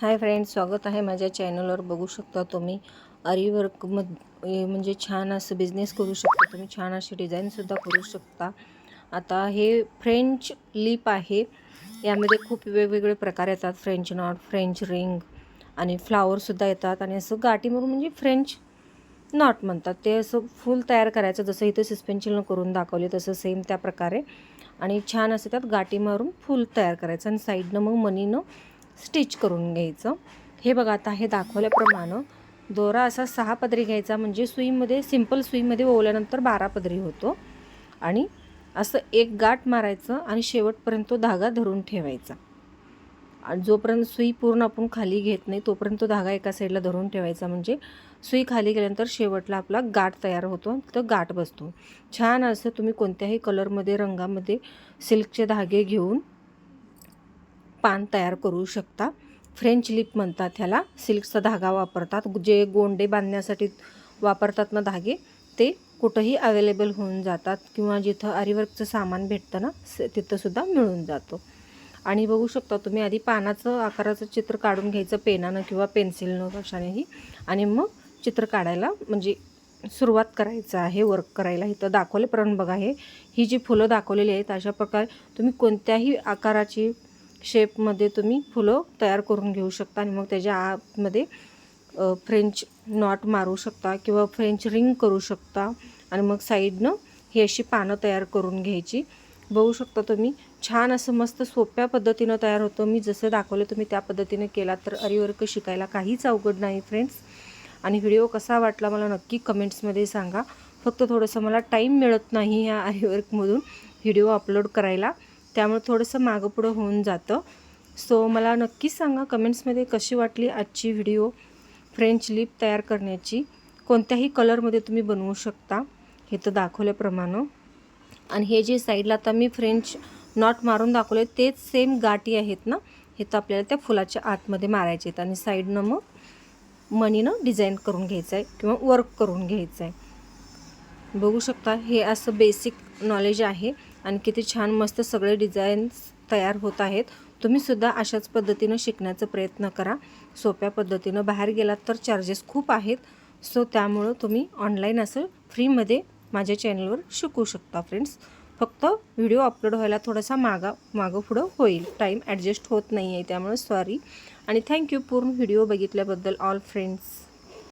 Hi friends स्वागत आहे माझ्या चॅनलवर. बघू शकता तुम्ही अरीवर्क मध म्हणजे छान असं बिझनेस करू शकता तुम्ही छान अशी डिझाईनसुद्धा करू शकता. आता हे फ्रेंच लिप आहे. यामध्ये खूप वेगवेगळे प्रकार येतात. फ्रेंच नॉट फ्रेंच रिंग आणि फ्लावरसुद्धा येतात. आणि असं गाठी मारून म्हणजे फ्रेंच नॉट म्हणतात. ते असं फुल तयार करायचं. जसं इथं सस्पेन्शननं करून दाखवले तसं सेम त्या प्रकारे. आणि छान असं त्यात गाठी मारून फुल तयार करायचं. आणि साईडनं मग मनीनं स्टिच करून घ्यायचं. हे बघा आता हे दाखवल्याप्रमाणे दोरा असा सहा पदरी घ्यायचा म्हणजे सुईमध्ये सिंपल सुईमध्ये ओवल्यानंतर बारा पदरी होतो. आणि असं एक गाठ मारायचं आणि शेवटपर्यंत तो धागा धरून ठेवायचा. आणि जोपर्यंत सुई पूर्ण आपण खाली घेत नाही तोपर्यंत तो धागा एका साईडला धरून ठेवायचा. म्हणजे सुई खाली गेल्यानंतर शेवटला आपला गाठ तयार होतो तर गाठ बसतो. छान असं तुम्ही कोणत्याही कलरमध्ये रंगामध्ये सिल्कचे धागे घेऊन पान तयार करू शकता. फ्रेंच लिप म्हणतात ह्याला. सिल्कचा धागा वापरतात. जे गोंडे बांधण्यासाठी वापरतात ना धागे ते कुठंही अवेलेबल होऊन जातात किंवा जिथं आरीवर्कचं सामान भेटतं ना स तिथंसुद्धा मिळून जातो. आणि बघू शकता तुम्ही आधी पानाचं आकाराचं चित्र काढून घ्यायचं पेनानं किंवा पेन्सिलनं कशानेही. आणि मग चित्र काढायला म्हणजे सुरुवात करायचं आहे वर्क करायला. इथं दाखवल्याप्रमाणे बघा हे ही जी फुलं दाखवलेली आहेत अशा प्रकारे तुम्ही कोणत्याही आकाराची शेपमध्ये तुम्ही फुलं तयार करून घेऊ शकता आणि मग त्याच्या आतमध्ये फ्रेंच नॉट मारू शकता किंवा फ्रेंच रिंग करू शकता आणि मग साईडनं ही अशी पानं तयार करून घ्यायची. बघू शकता तुम्ही छान असं मस्त सोप्या पद्धतीनं तयार होतं. मी जसं दाखवलं तुम्ही त्या पद्धतीनं केला तर अरीवर्क शिकायला काहीच अवघड नाही फ्रेंड्स आणि व्हिडिओ कसा वाटला मला नक्की कमेंट्समध्ये सांगा. फक्त थोडंसं मला टाईम मिळत नाही ह्या आरीवर्कमधून व्हिडिओ अपलोड करायला. त्यामुळे थोडंसं मागं पुढं होऊन जातं. सो मला नक्कीच सांगा कमेंट्समध्ये कशी वाटली आजची व्हिडिओ फ्रेंच लिप तयार करण्याची. कोणत्याही कलरमध्ये तुम्ही बनवू शकता. हे तर दाखवल्याप्रमाणे. आणि हे जे साईडला आता मी फ्रेंच नॉट मारून दाखवले तेच सेम गाठी आहेत ना? हे तर आपल्याला त्या फुलाच्या आतमध्ये मारायचे आहेत. आणि साईडनं मग मनीनं डिझाईन करून घ्यायचं आहे किंवा वर्क करून घ्यायचं आहे बघू शकता. हे असं बेसिक नॉलेज आहे आणि किती छान मस्त सगळे डिझाईन्स तयार होत आहेत. तुम्हीसुद्धा अशाच पद्धतीनं शिकण्याचा प्रयत्न करा. सोप्या पद्धतीनं. बाहेर गेलात तर चार्जेस खूप आहेत. सो त्यामुळं तुम्ही ऑनलाईन असं फ्रीमध्ये माझ्या चॅनलवर शिकू शकता फ्रेंड्स फक्त व्हिडिओ अपलोड व्हायला थोडासा मागा मागं पुढं होईल. टाईम ॲडजस्ट होत नाही आहे त्यामुळे सॉरी आणि थँक्यू पूर्ण व्हिडिओ बघितल्याबद्दल ऑल फ्रेंड्स